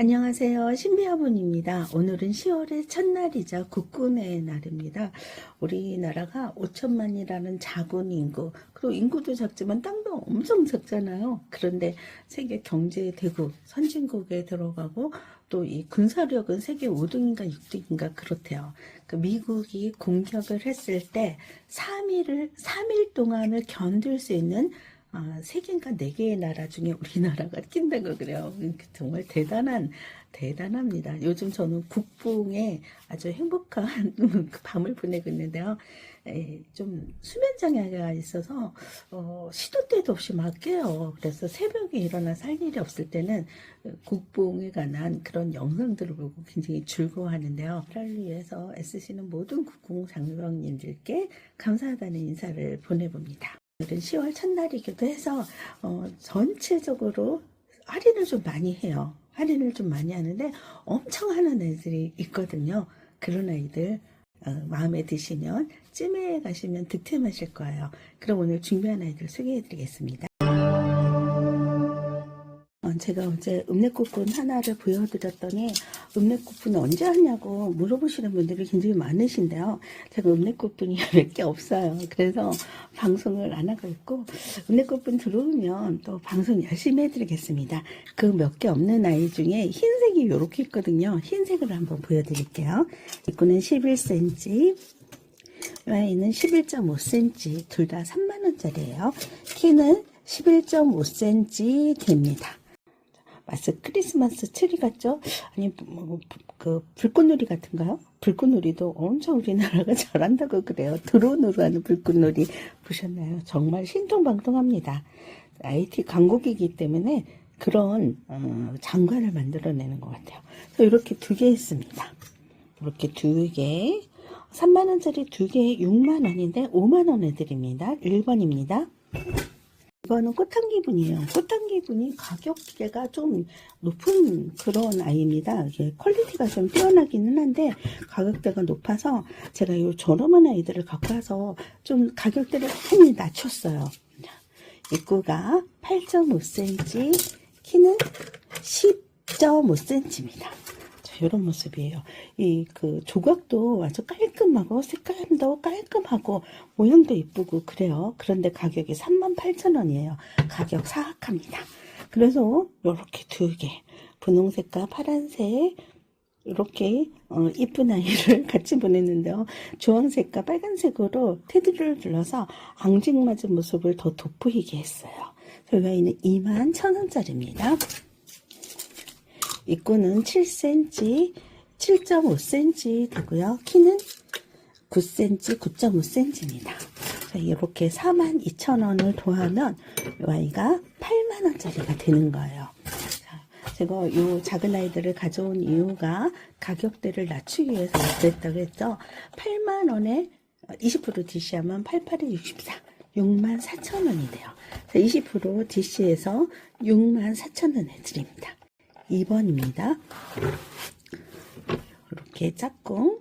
안녕하세요. 신비아분입니다. 오늘은 10월의 첫날이자 국군의 날입니다. 우리나라가 5천만이라는 작은 인구, 그리고 인구도 작지만 땅도 엄청 작잖아요. 그런데 세계 경제 대국, 선진국에 들어가고 또 이 군사력은 세계 5등인가 6등인가 그렇대요. 그 미국이 공격을 했을 때 3일을, 3일 동안을 견딜 수 있는 아, 세 개인가 네 개의 나라 중에 우리나라가 낀다고 그래요. 정말 대단한, 대단합니다. 요즘 저는 국뽕에 아주 행복한 밤을 보내고 있는데요. 에, 좀 수면 장애가 있어서 어, 시도 때도 없이 막 깨요. 그래서 새벽에 일어나 살 일이 없을 때는 국뽕에 관한 그런 영상들을 보고 굉장히 즐거워하는데요. 나라를 위해서 애쓰시는 모든 국공 장병님들께 감사하다는 인사를 보내봅니다. 오늘은 10월 첫날이기도 해서 어, 전체적으로 할인을 좀 많이 해요. 할인을 좀 많이 하는데 엄청 하는 애들이 있거든요. 그런 아이들 어, 마음에 드시면 찜에 가시면 득템하실 거예요. 그럼 오늘 준비한 아이들 소개해 드리겠습니다. 어, 제가 어제 읍내꽃분 하나를 보여드렸더니 읍내꽃분 언제 하냐고 물어보시는 분들이 굉장히 많으신데요. 제가 읍내꽃분이 몇 개 없어요. 그래서 방송을 안 하고 있고 읍내꽃분 들어오면 또 방송 열심히 해드리겠습니다. 그 몇 개 없는 아이 중에 흰색이 이렇게 있거든요. 흰색을 한번 보여드릴게요. 입구는 11cm, 아이는 11.5cm, 둘 다 3만원짜리예요. 키는 11.5cm 됩니다. 마스 크리스마스 트리 같죠? 아니 뭐, 그 불꽃놀이 같은가요? 불꽃놀이도 엄청 우리나라가 잘한다고 그래요. 드론으로 하는 불꽃놀이 보셨나요? 정말 신통방통합니다. IT 강국이기 때문에 그런 어, 장관을 만들어내는 것 같아요. 그래서 이렇게 두 개 있습니다. 이렇게 두 개, 3만 원짜리 두 개에 6만 원인데 5만 원에 드립니다. 1번입니다. 이거는 꽃향기분이에요. 꽃향기분이 가격대가 좀 높은 그런 아이입니다. 이게 퀄리티가 좀 뛰어나기는 한데 가격대가 높아서 제가 이 저렴한 아이들을 갖고 와서 좀 가격대를 많이 낮췄어요. 입구가 8.5cm, 키는 10.5cm입니다. 이런 모습이에요. 이 그 조각도 아주 깔끔하고 색감도 깔끔하고 모양도 이쁘고 그래요. 그런데 가격이 38,000원이에요. 가격 사악합니다. 그래서 이렇게 두 개, 분홍색과 파란색 이렇게 어, 이쁜 아이를 같이 보냈는데요. 주황색과 빨간색으로 테두리를 둘러서 앙증맞은 모습을 더 돋보이게 했어요. 저희 아이는 2만 1,000원짜리입니다. 입구는 7cm, 7.5cm 되고요. 키는 9cm, 9.5cm입니다. 이렇게 42,000원을 더하면 이 아이가 8만원짜리가 되는 거예요. 제가 이 작은 아이들을 가져온 이유가 가격대를 낮추기 위해서 그랬다고 했죠. 8만원에 20% DC하면 88에 64, 6만 4천원이 돼요. 20% DC에서 6만 4천원에 드립니다. 2번입니다. 이렇게 짝꿍.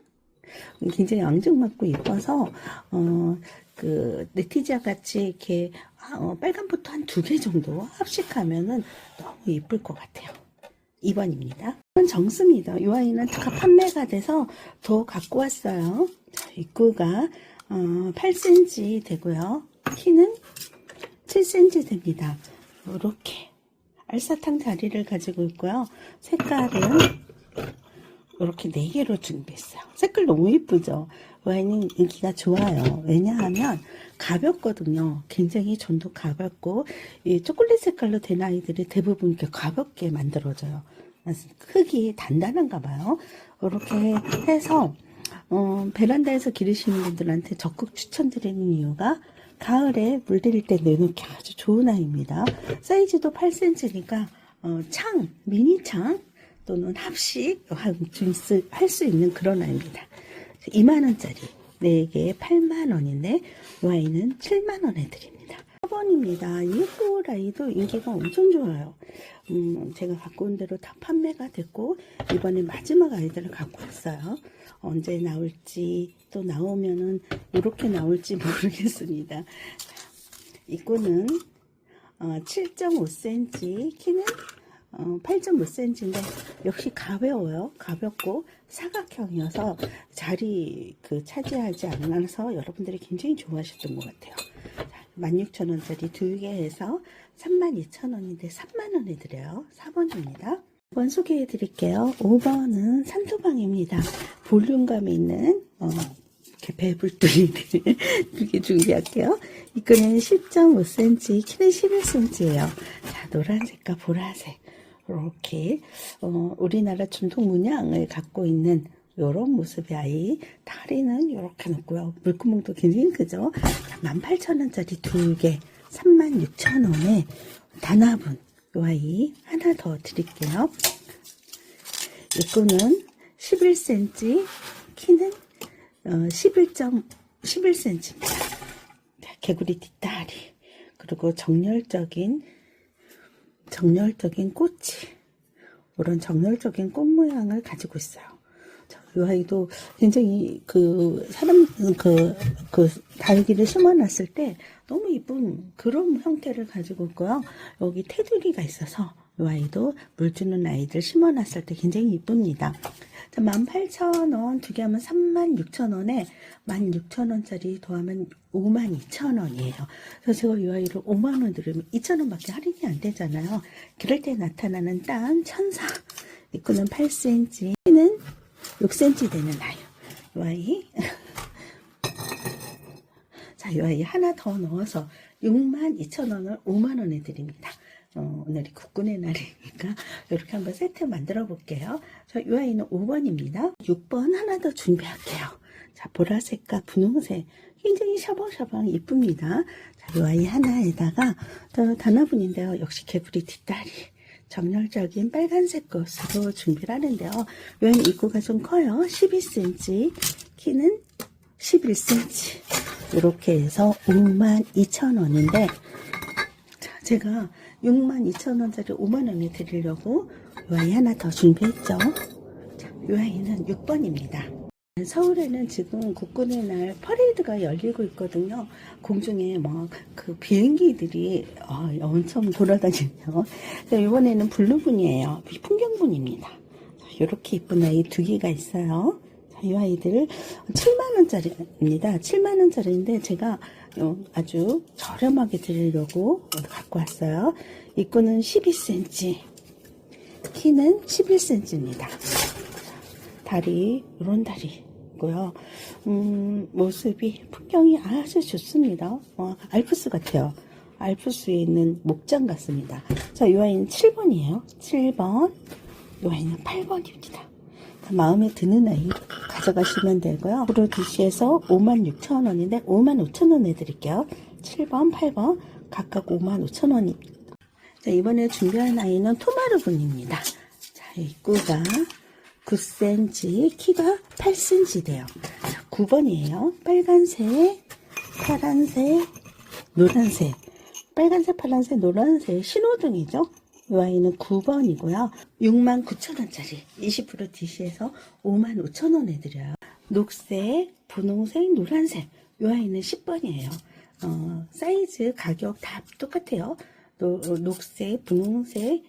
굉장히 앙증맞고 예뻐서, 어, 그, 네티지아 같이 이렇게, 어, 빨간부터 한 두 개 정도 합식하면은 너무 예쁠 것 같아요. 2번입니다. 이건 정습니다. 이 아이는 다 판매가 돼서 더 갖고 왔어요. 자, 입구가, 어, 8cm 되고요. 키는 7cm 됩니다. 이렇게. 알사탕 자리를 가지고 있고요. 색깔은 이렇게 네 개로 준비했어요. 색깔 너무 예쁘죠? 와인은 인기가 좋아요. 왜냐하면 가볍거든요. 굉장히 전도 가볍고 이 초콜릿 색깔로 된 아이들이 대부분 이렇게 가볍게 만들어져요. 흙이 단단한가 봐요. 이렇게 해서 어, 베란다에서 기르시는 분들한테 적극 추천드리는 이유가 가을에 물들일 때 내놓기 아주 좋은 아이입니다. 사이즈도 8cm니까 어, 창, 미니 창 또는 합식 할 수 있는 그런 아이입니다. 2만원짜리 4개에 8만원인데 이 아이는 7만원에 드립니다. 4번입니다. 이거 아이도 인기가 엄청 좋아요. 음, 제가 갖고 온 대로 다 판매가 됐고 이번에 마지막 아이들을 갖고 왔어요. 언제 나올지 또 나오면은 이렇게 나올지 모르겠습니다. 입구는 어, 7.5cm, 키는 어, 8.5cm인데 역시 가벼워요. 가볍고 사각형이어서 자리 그 차지하지 않아서 여러분들이 굉장히 좋아하셨던 것 같아요. 16,000원짜리 두 개에서 32,000원인데 3만원에 드려요. 4번입니다. 5번 소개해 드릴게요. 5번은 산소방입니다. 볼륨감 있는 어, 이렇게 배불뚝이를 두개 준비할게요. 이거는 10.5cm, 키는 11cm예요. 자, 노란색과 보라색. 이렇게 어, 우리나라 전통 문양을 갖고 있는 이런 모습의 아이 다리는 이렇게 높고요. 물구멍도 굉장히 크죠. 18,000원짜리 두개 36,000원에 단화분 이 아이 하나 더 드릴게요. 이거는 11cm 키는 어, 11.11cm입니다. 개구리 뒷다리 그리고 정열적인 정열적인 꽃이 이런 정열적인 꽃 모양을 가지고 있어요. 자, 이 아이도 굉장히 그 사람 그, 그 다육이를 심어놨을 때 너무 이쁜 그런 형태를 가지고 있고요. 여기 테두리가 있어서 이 아이도 물 주는 아이들 심어놨을 때 굉장히 이쁩니다. 18,000원 두 개 하면 36,000원에 16,000원짜리 더하면 52,000원이에요. 그래서 제가 이 아이를 5만원 드리면 2,000원밖에 할인이 안 되잖아요. 그럴 때 나타나는 딴 천사. 이거는 8cm, 는 6cm 되는 아이. 이 아이. 자, 이 아이 하나 더 넣어서 62,000원을 5만원에 드립니다. 어, 오늘이 국군의 날이니까 이렇게 한번 세트 만들어 볼게요. 자, 이 아이는 5번입니다. 6번 하나 더 준비할게요. 자, 보라색과 분홍색 굉장히 샤방샤방 이쁩니다. 자, 이 아이 하나에다가 또 단화분인데요. 역시 개구리 뒷다리 정열적인 빨간색 것으로 준비를 하는데요. 이 아이 입구가 좀 커요. 12cm 키는 11cm 이렇게 해서 52,000원인데 자, 제가 62,000원짜리 5만원에 드리려고 이 아이 하나 더 준비했죠. 자, 이 아이는 6번입니다. 서울에는 지금 국군의 날 퍼레이드가 열리고 있거든요. 공중에 막 그 비행기들이 어, 엄청 돌아다니며 이번에는 블루분이에요. 풍경분입니다. 이렇게 이쁜 아이 두 개가 있어요. 자, 이 아이들 7만원짜리입니다. 7만원짜리인데 제가 어, 아주 저렴하게 드리려고 갖고 왔어요. 입구는 12cm, 키는 11cm입니다. 다리, 이런 다리 고요. 음, 모습이, 풍경이 아주 좋습니다. 어, 알프스 같아요. 알프스에 있는 목장 같습니다. 자, 이 아이는 7번이에요. 7번. 이 아이는 8번입니다. 마음에 드는 아이 가져가시면 되고요. 프로 DC에서 56,000원인데 55,000원 해드릴게요. 7번, 8번 각각 55,000원입니다. 자, 이번에 준비한 아이는 토마르분입니다. 자, 입구가 9cm, 키가 8cm 돼요. 자, 9번이에요. 빨간색, 파란색, 노란색. 빨간색, 파란색, 노란색 신호등이죠. 이 아이는 9번이고요. 69,000원짜리 20% DC에서 55,000원에 드려요. 녹색, 분홍색, 노란색. 이 아이는 10번이에요. 어, 사이즈, 가격 다 똑같아요. 노, 녹색, 분홍색,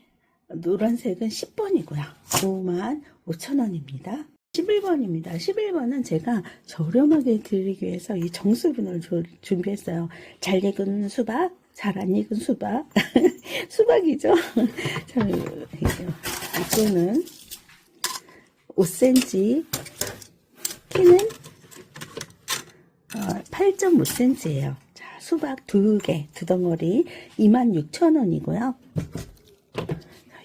노란색은 10번이고요. 5만 5천원입니다. 11번입니다. 11번은 제가 저렴하게 드리기 위해서 이 정수분을 조- 준비했어요. 잘 익은 수박, 잘 안 익은 수박. 수박이죠? 자, 이거는 5cm, 키는 8.5cm예요. 자, 수박 두 개, 두 덩어리 26,000원이고요.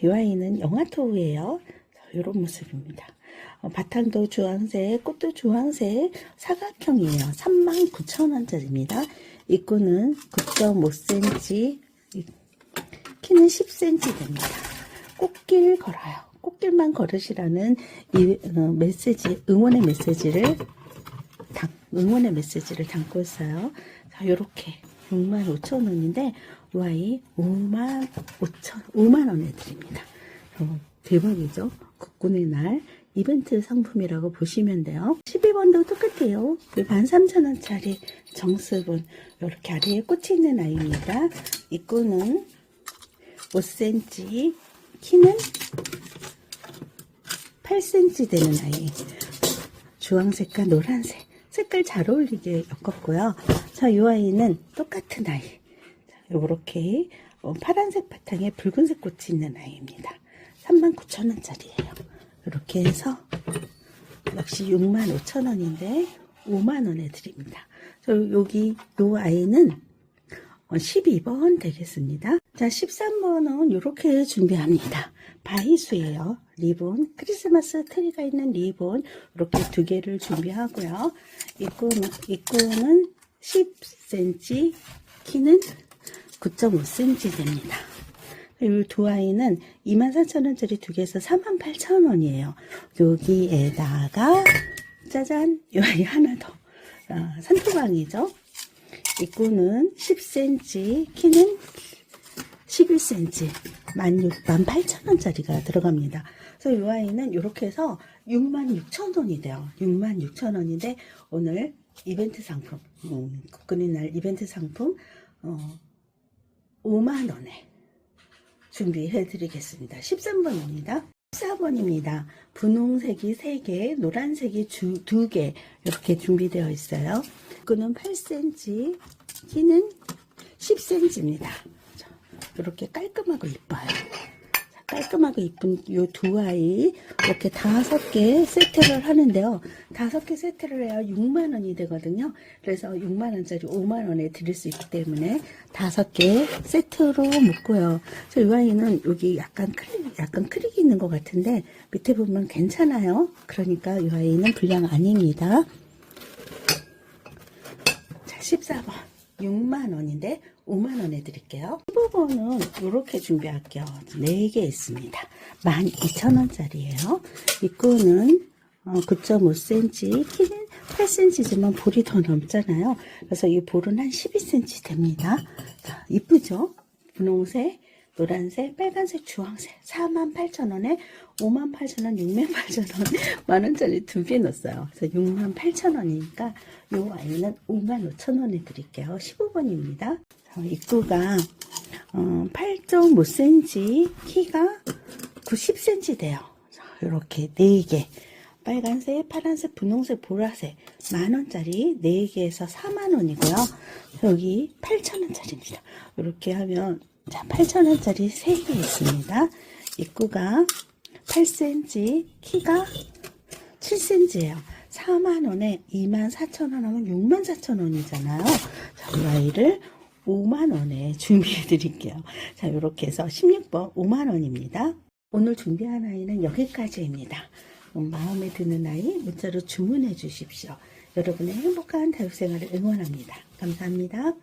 이 아이는 영화토우예요. 이런 모습입니다. 어, 바탕도 주황색, 꽃도 주황색, 사각형이에요. 39,000원짜리입니다. 입구는 9.5cm, 키는 10cm 됩니다. 꽃길 걸어요. 꽃길만 걸으시라는 이 어, 메시지, 응원의 메시지를 담, 응원의 메시지를 담고 있어요. 자, 요렇게 65,000원인데 Y 5만 5천 5만 원에 드립니다. 어, 대박이죠. 국군의 날 이벤트 상품이라고 보시면 돼요. 12번도 똑같아요. 13,000원짜리 정수분 이렇게 아래에 꽂혀 있는 아이입니다. 입구는 5cm, 키는 8cm 되는 아이. 주황색과 노란색. 색깔 잘 어울리게 엮었고요. 자, 이 아이는 똑같은 아이. 요렇게 어, 파란색 바탕에 붉은색 꽃이 있는 아이입니다. 39,000원짜리예요. 이렇게 해서 역시 65,000원인데 5만원에 드립니다. 저 여기 요 아이는 12번 되겠습니다. 자, 13번은 이렇게 준비합니다. 바이수예요. 리본, 크리스마스 트리가 있는 리본 이렇게 두 개를 준비하고요. 입구는, 입구는 10cm, 키는 9.5cm 됩니다. 이 두 아이는 24,000원짜리 두 개에서 38,000원이에요. 여기에다가 짜잔, 이 아이 하나 더. 아, 산토방이죠. 입구는 10cm, 키는 11cm, 18,000원짜리가 들어갑니다. 그래서 이 아이는 이렇게 해서 66,000원이 돼요. 66,000원인데 오늘 이벤트 상품, 음, 국군의 이벤트 상품 어, 5만원에 준비해 드리겠습니다. 13번입니다. 14번입니다. 분홍색이 3개, 노란색이 2개 이렇게 준비되어 있어요. 끈은 8cm, 키는 10cm입니다. 이렇게 깔끔하고 이뻐요. 자, 깔끔하고 이쁜 이두 아이 이렇게 다섯 개 세트를 하는데요. 다섯 개 세트를 해야 6만 원이 되거든요. 그래서 6만 원짜리 5만 원에 드릴 수 있기 때문에 다섯 개 세트로 묶고요. 저이 아이는 여기 약간 크릭, 약간 크릭이 있는 것 같은데 밑에 보면 괜찮아요. 그러니까 이 아이는 불량 아닙니다. 자, 14번. 6만 원인데 5만 원에 드릴게요. 15번은 이렇게 준비할게요. 4개 있습니다. 12,000원짜리예요. 입구는 9.5cm, 키는 8cm지만 볼이 더 넘잖아요. 그래서 이 볼은 한 12cm 됩니다. 자, 이쁘죠? 분홍색, 노란색, 빨간색, 주황색 48,000원에 58,000원, 68,000원 만원짜리 두 개 넣었어요. 그래서 68,000원이니까 이 아이는 55,000원에 드릴게요. 15번입니다. 입구가 어, 8.5cm, 키가 90cm 돼요. 이렇게 4개. 빨간색, 파란색, 분홍색, 보라색 만원짜리 4개에서 4만원이고요. 여기 8천원짜리입니다. 이렇게 하면 자 8천원짜리 3개 있습니다. 입구가 8cm, 키가 7cm예요. 4만원에 24,000원 하면 64,000원이잖아요. 자, 이 아이를 5만원에 준비해 드릴게요. 자, 이렇게 해서 16번 5만원입니다. 오늘 준비한 아이는 여기까지입니다. 음, 마음에 드는 아이 문자로 주문해 주십시오. 여러분의 행복한 다육생활을 응원합니다. 감사합니다.